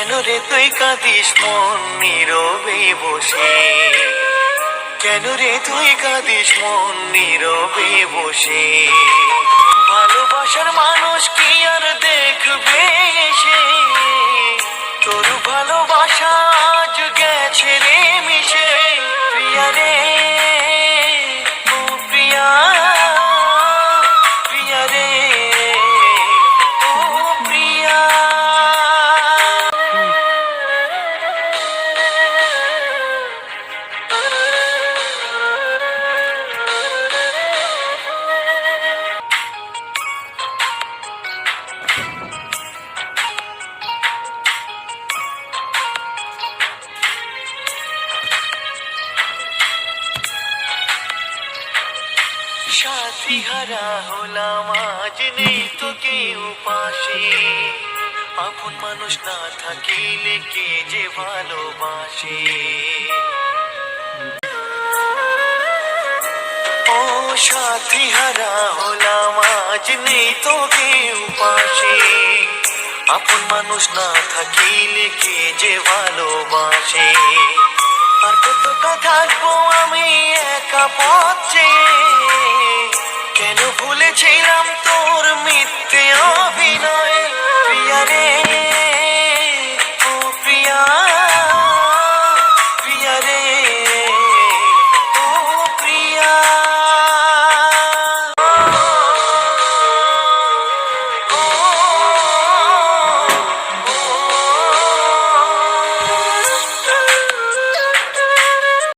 কেন রে তুই কাঁদিস? মন নীরবে বসে। কেন রে তুই কাঁদিস? মন নীরবে বসে। ভালোবাসার মানুষ কি আর দেখবে সে তোর ভালোবাসা আজ গেছে রে সাথী হারা হলাম আজ নেই তো কেউ পাশে। আপন মানুষ না থাকিলে কে যে ভালোবাসে? ও সাথী হারা হলাম আজ নেই তো কেউ পাশে। আপন মানুষ না থাকিলে কে যে ভালোবাসে? আর কতটা থাকব আমি একা পথে